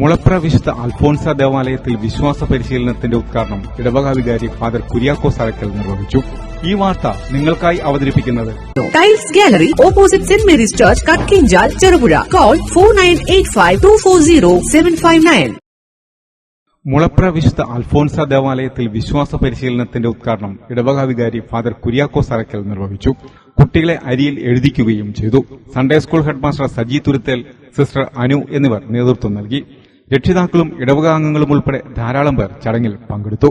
മുളപ്ര വിശുദ്ധ അൽഫോൺസ ദേവാലയത്തിൽ വിശ്വാസ പരിശീലനത്തിന്റെ ഉദ്ഘാടനം ഇടവക വികാരി ഫാദർ കുര്യാക്കോസ് അറക്കൽ നിർവഹിച്ചു. ഈ വാർത്ത നിങ്ങൾക്കായി അവതരിപ്പിക്കുന്നത് tiles gallery opposite saint Mary's church Kakkenchal Cherupuzha call four nine eight five two four zero seven five nine Mulapra വിശുദ്ധ അൽഫോൺസ ദേവാലയത്തിൽ വിശ്വാസ പരിശീലനത്തിന്റെ ഉദ്ഘാടനം ഇടവക വികാരി ഫാദർ കുര്യാക്കോസ് അറക്കൽ നിർവഹിച്ചു. കുട്ടികളെ അരിയിൽ എഴുതിക്കുകയും ചെയ്തു. Sunday school headmaster Saji Thuruthel sister Anu എന്നിവർ നേതൃത്വം നൽകി. രക്ഷിതാക്കളും ഇടവക അംഗങ്ങളും ഉൾപ്പെടെ ധാരാളം പേർ ചടങ്ങിൽ പങ്കെടുത്തു.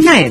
nine